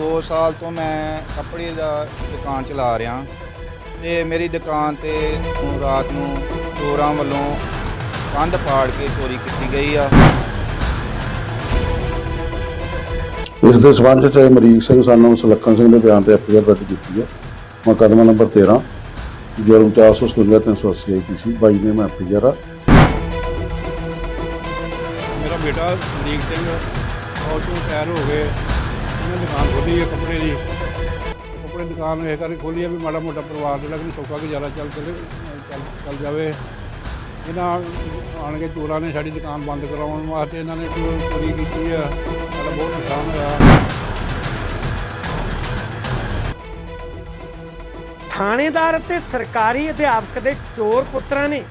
2 ਸਾਲ ਤੋਂ ਮੈਂ ਕੱਪੜੇ ਦਾ ਦੁਕਾਨ ਚਲਾ ਰਿਹਾ। ਤੇ ਮੇਰੀ ਦੁਕਾਨ ਤੇ ਰਾਤ ਨੂੰ ਚੋਰਾਂ ਵੱਲੋਂ ਕੰਧ ਪਾੜ ਕੇ ਚੋਰੀ ਕੀਤੀ ਗਈ ਆ। ਇਸ ਦੇ ਸਬੰਧ ਚ ਅਮਰੀਕ ਸਿੰਘ ਸਾਨੂੰ ਸੁਲੱਖਣ ਸਿੰਘ ਦੇ ਬਿਆਨ ਤੇ ਐਫਆਈਆਰ ਦਰਜ ਕੀਤੀ ਹੈ ਮੁਕੱਦਮਾ ਨੰਬਰ 13 ਜੁਰਮ 457 380 ਆਈਪੀਸੀ ਬਾਈ ਨੇ ਮੈਂ ਐਫਆਈਆਰ ਆ। ਮੇਰਾ ਬੇਟਾ ਅਮਰੀਕ ਸਿੰਘ ਫੌਜ ਤੋਂ ਰਿਟਾਇਰ ਹੋ ਗਏ। ਉਹਨੇ ਦੁਕਾਨ ਖੋਲੀ ਹੈ ਕੱਪੜੇ ਦੀ। ਕੱਪੜੇ ਦੀ ਦੁਕਾਨ ਇਹ ਕਰਕੇ ਖੋਲੀ ਹੈ ਵੀ ਮਾੜਾ ਮੋਟਾ ਪਰਿਵਾਰ ਜਿਹੜਾ ਕਿ ਸੌਖਾ ਗੁਜ਼ਾਰਾ ਚੱਲ ਚੱਲ ਚੱਲ ਚੱਲ ਜਾਵੇ। ਇਹਨਾਂ ਆਣ ਕੇ ਚੋਰਾਂ ਨੇ ਸਾਡੀ ਦੁਕਾਨ ਬੰਦ ਕਰਾਉਣ ਵਾਸਤੇ ਇਹਨਾਂ ਨੇ ਚੋਰੀ ਕੀਤੀ ਆ ਸਾਡਾ ਬਹੁਤ ਨੁਕਸਾਨ ਹੋਇਆ। ਥਾਣੇਦਾਰ ਅਤੇ ਸਰਕਾਰੀ ਅਧਿਆਪਕ ਦੇ ਚੋਰ ਪੁੱਤਰਾਂ ਨੇ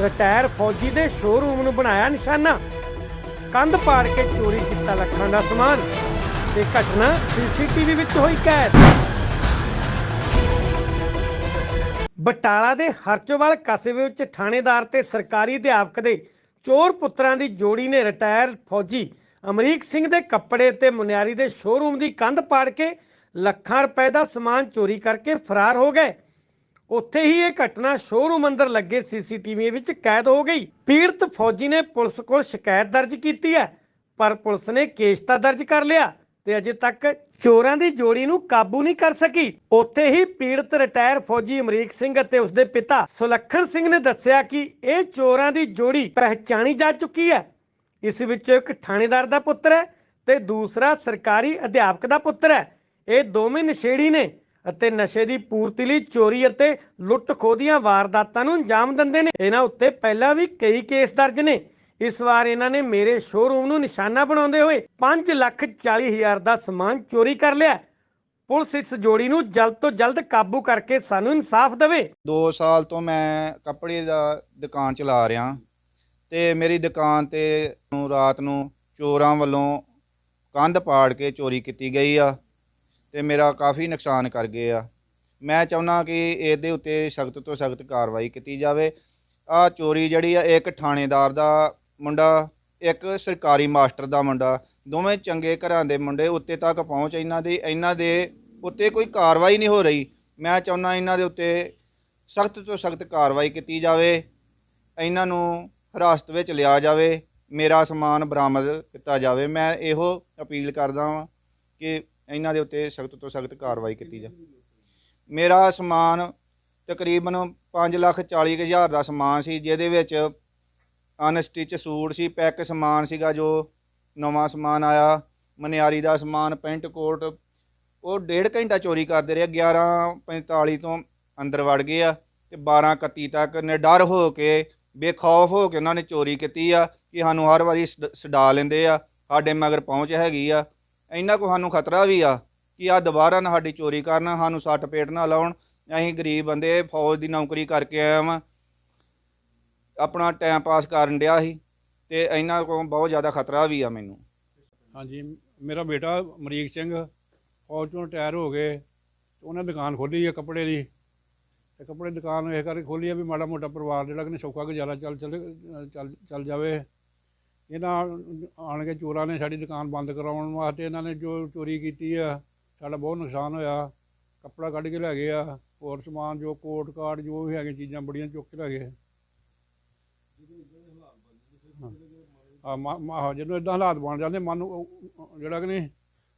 ਰਿਟਾਇਰ ਫੌਜੀ ਦੇ ਸ਼ੋਰੂਮ ਨੂੰ ਬਣਾਇਆ ਨਿਸ਼ਾਨਾ। ਕੰਧ ਪਾੜ ਕੇ ਚੋਰੀ ਕੀਤਾ ਲੱਖਾਂ ਦਾ ਸਮਾਨ। ਇਹ ਘਟਨਾ ਸੀਸੀਟੀਵੀ ਵਿੱਚ ਹੋਈ ਕੈਦ। ਬਟਾਲਾ ਦੇ ਹਰਚੋਵਾਲ ਕਸਬੇ ਵਿੱਚ ਥਾਣੇਦਾਰ ਤੇ ਸਰਕਾਰੀ ਅਧਿਆਪਕ ਦੇ ਚੋਰ ਪੁੱਤਰਾਂ ਦੀ ਜੋੜੀ ਨੇ ਰਿਟਾਇਰ ਫੌਜੀ ਅਮਰੀਕ ਸਿੰਘ ਦੇ ਕੱਪੜੇ ਤੇ ਮੁਨਿਆਰੀ ਦੇ ਸ਼ੋਰੂਮ ਦੀ ਕੰਧ ਪਾੜ ਕੇ ਲੱਖਾਂ ਰੁਪਏ ਦਾ ਸਮਾਨ ਚੋਰੀ ਕਰਕੇ ਫਰਾਰ ਹੋ ਗਏ। ਉੱਥੇ ਹੀ ਇਹ ਘਟਨਾ ਸ਼ੋਰੂਮ ਅੰਦਰ ਲੱਗੇ ਸੀਸੀਟੀਵੀ ਵਿੱਚ ਕੈਦ ਹੋ ਗਈ। ਪੀੜਤ ਫੌਜੀ ਨੇ ਪੁਲਿਸ ਕੋਲ ਸ਼ਿਕਾਇਤ ਦਰਜ ਕੀਤੀ ਹੈ, ਪਰ ਪੁਲਿਸ ਨੇ ਕੇਸ ਤਾਂ ਦਰਜ ਕਰ ਲਿਆ। ਤੇ ਅਜੇ ਤੱਕ ਚੋਰਾਂ ਦੀ ਜੋੜੀ ਨੂੰ ਕਾਬੂ ਨਹੀਂ ਕਰ ਸਕੀ। ਉੱਥੇ ਹੀ ਪੀੜਤ ਰਿਟਾਇਰ ਫੌਜੀ ਅਮਰੀਕ ਸਿੰਘ ਅਤੇ ਉਸਦੇ ਪਿਤਾ ਸੁਲੱਖਣ ਸਿੰਘ ਨੇ ਦੱਸਿਆ ਕਿ ਇਹ ਚੋਰਾਂ ਦੀ ਜੋੜੀ ਪਹਿਚਾਣੀ ਜਾ ਚੁੱਕੀ ਹੈ। ਇਸ ਵਿੱਚੋਂ ਇੱਕ ਥਾਣੇਦਾਰ ਦਾ ਪੁੱਤਰ ਹੈ ਤੇ ਦੂਸਰਾ ਸਰਕਾਰੀ ਅਧਿਆਪਕ ਦਾ ਪੁੱਤਰ ਹੈ। ਇਹ ਦੋਵੇਂ ਨਸ਼ੇੜੀ ਨੇ ਅਤੇ ਨਸ਼ੇ ਦੀ ਪੂਰਤੀ ਲਈ ਚੋਰੀ ਅਤੇ ਲੁੱਟ ਖੋਹ ਦੀਆਂ ਵਾਰਦਾਤਾਂ ਨੂੰ ਅੰਜਾਮ ਦਿੰਦੇ ਨੇ। ਇਹਨਾਂ ਉੱਤੇ ਪਹਿਲਾਂ ਵੀ ਕਈ ਕੇਸ ਦਰਜ ਨੇ। ਇਸ ਵਾਰ ਇਹਨਾਂ ਨੇ ਮੇਰੇ ਸ਼ੋਰੂਮ ਨੂੰ ਨਿਸ਼ਾਨਾ ਬਣਾਉਂਦੇ ਹੋਏ 5 ਲੱਖ 40 ਹਜ਼ਾਰ ਦਾ ਸਮਾਨ ਚੋਰੀ ਕਰ ਲਿਆ। ਪੁਲਿਸ ਇਸ ਜੋੜੀ ਨੂੰ ਜਲਦ ਤੋਂ ਜਲਦ ਕਾਬੂ ਕਰਕੇ ਸਾਨੂੰ ਇਨਸਾਫ ਦੇਵੇ। 2 ਸਾਲ ਤੋਂ ਮੈਂ ਕੱਪੜੇ ਦਾ ਦੁਕਾਨ ਚਲਾ ਰਿਹਾ ਤੇ ਮੇਰੀ ਦੁਕਾਨ ਤੇ ਨੂੰ ਰਾਤ ਨੂੰ ਚੋਰਾਂ ਵੱਲੋਂ ਕੰਧ ਪਾੜ ਕੇ ਚੋਰੀ ਕੀਤੀ ਗਈ ਆ ਤੇ ਮੇਰਾ ਕਾਫੀ ਨੁਕਸਾਨ ਕਰ ਗਏ ਆ। ਮੈਂ ਚਾਹੁੰਦਾ ਕਿ ਇਹਦੇ ਉੱਤੇ ਸਖਤ ਤੋਂ ਸਖਤ ਕਾਰਵਾਈ ਕੀਤੀ ਜਾਵੇ। ਆ ਚੋਰੀ ਜਿਹੜੀ ਆ ਇੱਕ ਥਾਣੇਦਾਰ ਦਾ ਮੁੰਡਾ, ਇੱਕ ਸਰਕਾਰੀ ਮਾਸਟਰ ਦਾ ਮੁੰਡਾ, ਦੋਵੇਂ ਚੰਗੇ ਘਰਾਂ ਦੇ ਮੁੰਡੇ, ਉੱਤੇ ਤੱਕ ਪਹੁੰਚ ਇਹਨਾਂ ਦੀ, ਇਹਨਾਂ ਦੇ ਉੱਤੇ ਕੋਈ ਕਾਰਵਾਈ ਨਹੀਂ ਹੋ ਰਹੀ। ਮੈਂ ਚਾਹੁੰਦਾ ਇਹਨਾਂ ਦੇ ਉੱਤੇ ਸਖਤ ਤੋਂ ਸਖਤ ਕਾਰਵਾਈ ਕੀਤੀ ਜਾਵੇ, ਇਹਨਾਂ ਨੂੰ ਹਿਰਾਸਤ ਵਿੱਚ ਲਿਆ ਜਾਵੇ, ਮੇਰਾ ਸਮਾਨ ਬਰਾਮਦ ਕੀਤਾ ਜਾਵੇ। ਮੈਂ ਇਹੋ ਅਪੀਲ ਕਰਦਾ ਹਾਂ ਕਿ ਇਹਨਾਂ ਦੇ ਉੱਤੇ ਸਖਤ ਤੋਂ ਸਖਤ ਕਾਰਵਾਈ ਕੀਤੀ ਜਾਵੇ। ਮੇਰਾ ਸਮਾਨ ਤਕਰੀਬਨ 5 ਲੱਖ 40 ਕੁ ਹਜ਼ਾਰ ਦਾ ਸਮਾਨ ਸੀ, ਜਿਹਦੇ ਵਿੱਚ ਅਨਸਟਿਚ ਸੂਟ ਸੀ ਪੈਕ ਸਮਾਨ ਸੀਗਾ ਜੋ ਨਵਾਂ ਸਮਾਨ ਆਇਆ, ਮਨਿਆਰੀ ਦਾ ਸਮਾਨ, ਪੈਂਟ ਕੋਟ, ਉਹ ਡੇਢ ਘੰਟਾ ਚੋਰੀ ਕਰਦੇ ਰਹੇ 11:45 ਤੋਂ ਅੰਦਰ ਵੜ ਗਏ ਆ ਤੇ 12:31 ਤੱਕ ਨਿਡਰ ਹੋ ਕੇ, ਬੇਖੌਫ ਹੋ ਕੇ ਉਹਨਾਂ ਨੇ ਚੋਰੀ ਕੀਤੀ ਆ ਕਿ ਸਾਨੂੰ ਹਰ ਵਾਰੀ ਸਡ- ਲੈਂਦੇ ਆ, ਸਾਡੇ ਮਗਰ ਪਹੁੰਚ ਹੈਗੀ ਆ। ਇੰਨਾ ਕੋ ਸਾਨੂੰ ਖਤਰਾ ਵੀ ਆ ਕਿ ਆ ਦੁਬਾਰਾ ਨਾ ਸਾਡੀ ਚੋਰੀ ਕਰਨ, ਸਾਨੂੰ ਸੱਟ ਪੇਟ ਨਾ ਲਾਉਣ, ਅਸੀਂ ਗਰੀਬ ਬੰਦੇ, ਫੌਜ ਦੀ ਨੌਕਰੀ ਕਰਕੇ ਆਇਆ ਵਾਂ। ਆਪਣਾ ਟਾਈਮ ਪਾਸ ਕਰਨ ਡਿਆ ਸੀ ਤੇ ਇਹਨਾਂ ਕੋਲ ਬਹੁਤ ਜ਼ਿਆਦਾ ਖਤਰਾ ਵੀ ਆ ਮੈਨੂੰ। ਹਾਂਜੀ, ਮੇਰਾ ਬੇਟਾ ਮਰੀਕ ਸਿੰਘ, ਫੌਜ ਤੋਂ ਰਿਟਾਇਰ ਹੋ ਗਏ, ਉਹਨੇ ਦੁਕਾਨ ਖੋਲੀ ਹੈ ਕੱਪੜੇ ਦੀ। ਤੇ ਕੱਪੜੇ ਦੀ ਦੁਕਾਨ ਇਹ ਕਰਕੇ ਖੋਲੀ ਹੈ ਵੀ ਮਾੜਾ ਮੋਟਾ ਪਰਿਵਾਰ ਜਿਹੜਾ ਕਿ ਸੌਖਾ ਗੁਜ਼ਾਰਾ ਚੱਲ ਚੱਲ ਚੱਲ ਚੱਲ ਜਾਵੇ। ਇਹਨਾਂ ਆਣ ਕੇ ਚੋਰਾਂ ਨੇ ਸਾਡੀ ਦੁਕਾਨ ਬੰਦ ਕਰਾਉਣ ਵਾਸਤੇ ਇਹਨਾਂ ਨੇ ਜੋ ਚੋਰੀ ਕੀਤੀ ਆ, ਸਾਡਾ ਬਹੁਤ ਨੁਕਸਾਨ ਹੋਇਆ। ਕੱਪੜਾ ਕੱਢ ਕੇ ਲੈ ਗਏ ਆ, ਹੋਰ ਸਮਾਨ ਜੋ ਕੋਟ ਕਾਰਡ ਜੋ ਵੀ ਹੈਗੇ ਚੀਜ਼ਾਂ ਬੜੀਆਂ ਚੁੱਕ ਕੇ ਲੈ ਗਏ ਆ ਮਾ ਜਦੋਂ ਇਦਾਂ ਹਾਲਾਤ ਬਣ ਜਾਂਦੇ ਮਨ ਨੂੰ ਜਿਹੜਾ ਕਿ ਨਹੀਂ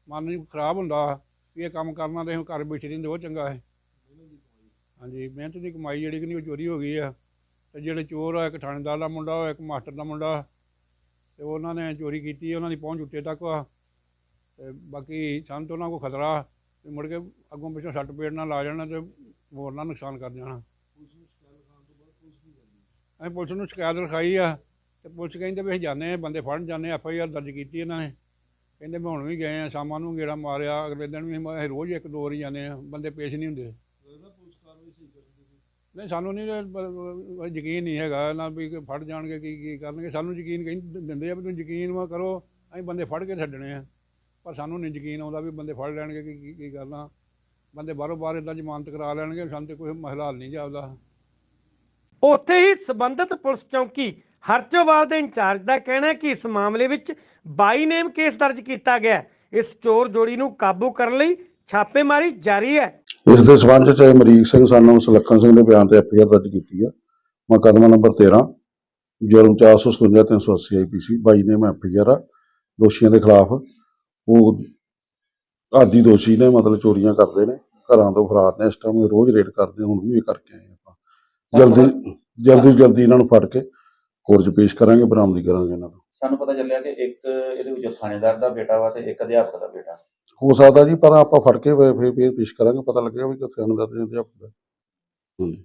ਮਨ ਨੂੰ ਖਰਾਬ ਹੁੰਦਾ ਵੀ ਇਹ ਕੰਮ ਕਰਨਾ ਤੇ ਘਰ ਬੈਠੇ ਰਹਿੰਦੇ ਉਹ ਚੰਗਾ ਹੈ। ਹਾਂਜੀ ਮਿਹਨਤ ਦੀ ਕਮਾਈ ਜਿਹੜੀ ਕਿ ਨਹੀਂ ਉਹ ਚੋਰੀ ਹੋ ਗਈ ਆ। ਤੇ ਜਿਹੜੇ ਚੋਰ ਆ ਇੱਕ ਥਾਣੇਦਾਰ ਦਾ ਮੁੰਡਾ ਇੱਕ ਮਾਸਟਰ ਦਾ ਮੁੰਡਾ ਤੇ ਉਹਨਾਂ ਨੇ ਚੋਰੀ ਕੀਤੀ ਉਹਨਾਂ ਦੀ ਪਹੁੰਚ ਉੱਤੇ ਤੱਕ ਆ। ਤੇ ਬਾਕੀ ਸਾਨੂੰ ਤਾਂ ਉਹਨਾਂ ਕੋ ਖਤਰਾ ਵੀ ਮੁੜ ਕੇ ਅੱਗੋਂ ਪਿੱਛੋਂ ਸੱਟ ਪੇਟ ਨਾਲ ਲਾ ਜਾਣਾ ਤੇ ਹੋਰ ਨਾ ਨੁਕਸਾਨ ਕਰ ਜਾਣਾ। ਅਸੀਂ ਪੁਲਿਸ ਨੂੰ ਸ਼ਿਕਾਇਤ ਲਿਖਾਈ ਆ ਤੇ ਪੁਲਿਸ ਕਹਿੰਦੇ ਵੀ ਅਸੀਂ ਜਾਂਦੇ ਆ ਬੰਦੇ ਫੜਨ ਜਾਂਦੇ ਐਫ ਆਈ ਆਰ ਦਰਜ ਕੀਤੀ ਇਹਨਾਂ ਨੇ। ਕਹਿੰਦੇ ਮੈਂ ਹੁਣ ਵੀ ਗਏ ਆ ਸ਼ਾਮਾਂ ਨੂੰ ਗੇੜਾ ਮਾਰਿਆ ਅਗਲੇ ਦਿਨ ਵੀ ਅਸੀਂ ਰੋਜ਼ ਇੱਕ ਦੋ ਵਾਰੀ ਜਾਂਦੇ ਆ ਬੰਦੇ ਪੇਸ਼ ਨਹੀਂ ਹੁੰਦੇ। ਨਹੀਂ ਸਾਨੂੰ ਨਹੀਂ ਇਹ ਬ- ਬ- ਯਕੀਨ ਨਹੀਂ ਹੈਗਾ ਨਾ ਵੀ ਕਿ ਫੜ ਜਾਣਗੇ ਕੀ ਕੀ ਕਰਨਗੇ। ਸਾਨੂੰ ਯਕੀਨ ਕਹਿੰਦੇ ਦਿੰਦੇ ਆ ਵੀ ਤੁਸੀਂ ਯਕੀਨ ਵਾ ਕਰੋ ਅਸੀਂ ਬੰਦੇ ਫੜ ਕੇ ਛੱਡਣੇ ਆ। ਪਰ ਸਾਨੂੰ ਨਹੀਂ ਯਕੀਨ ਆਉਂਦਾ ਵੀ ਬੰਦੇ ਫੜ ਲੈਣਗੇ ਕੀ ਕੀ- ਕੀ ਕਰਨਾ। ਬੰਦੇ ਬਾਹਰੋਂ ਬਾਹਰ ਇਦਾਂ ਜ਼ਮਾਨਤ ਕਰਾ ਲੈਣਗੇ ਸਾਨੂੰ ਤੇ ਕੋਈ ਮਸਲਾ ਹੱਲ ਨਹੀਂ ਜਾਪਦਾ। ਉੱਥੇ ਹੀ ਸਬੰਧਤ ਪੁਲਿਸ ਚੌਕੀ ਹਰਚੋਵਾਲ ਦੇ ਇੰਚਾਰਜ ਦਾ ਕਹਿਣਾ ਹੈ ਕਿ ਇਸ ਮਾਮਲੇ ਵਿੱਚ 22 ਨੇਮ ਕੇਸ ਦਰਜ ਕੀਤਾ ਗਿਆ ਹੈ। ਇਸ ਚੋਰ ਜੋੜੀ ਨੂੰ ਕਾਬੂ ਕਰਨ ਲਈ ਛਾਪੇਮਾਰੀ ਜਾਰੀ ਹੈ। ਇਸ ਦੇ ਸਬੰਧ ਚ ਅਮਰੀਕ ਸਿੰਘ ਸਾਨੂੰ ਸੁਲੱਖਣ ਸਿੰਘ ਦੇ ਬਿਆਨ ਤੇ ਐਫਆਈਆਰ ਦਰਜ ਕੀਤੀ ਹੈ। ਮੁਕੱਦਮਾ ਨੰਬਰ 13 ਜੁਰਮ 457 380 ਆਈਪੀਸੀ ਬਾਈ ਨੇ ਮੈਂ ਐਫਆਈਆਰ ਆ, ਦੋਸ਼ੀਆਂ ਦੇ ਖਿਲਾਫ। ਉਹ ਆਦੀ ਦੋਸ਼ੀ ਨੇ, ਮਤਲਬ ਚੋਰੀਆਂ ਕਰਦੇ ਨੇ, ਘਰਾਂ ਤੋਂ ਫਰਾਰ ਨੇ, ਇਸ ਟਾਈਮ ਰੋਜ਼ ਰੇਡ ਕਰਦੇ ਹੁਣ ਵੀ ਇਹ ਕਰਕੇ ਆਏ ਆਪਾਂ ਜਲਦੀ ਜਲਦੀ ਜਲਦੀ ਇਹਨਾਂ ਨੂੰ ਫੜ ਕੇ ਕੋਰਟ 'ਚ ਪੇਸ਼ ਕਰਾਂਗੇ ਬਰਾਮਦੀ ਕਰਾਂਗੇ ਇਹਨਾਂ ਨੂੰ ਸਾਨੂੰ ਪਤਾ ਚੱਲਿਆ ਕਿ ਇੱਕ ਇਹਦੇ ਵਿੱਚ ਥਾਣੇਦਾਰ ਦਾ ਬੇਟਾ ਵਾ ਤੇ ਇੱਕ ਅਧਿਆਪਕ ਦਾ ਬੇਟਾ। ਹੋ ਸਕਦਾ ਜੀ ਪਰ ਆਪਾਂ ਫੜ ਕੇ ਫਿਰ ਫਿਰ ਪੇਸ਼ ਕਰਾਂਗੇ ਪਤਾ ਲੱਗੇਗਾ ਵੀ ਕਿੱਥੇ ਅਨਦਰ ਦੇ ਅਧਿਆਪਕ ਦਾ ਹਾਂਜੀ।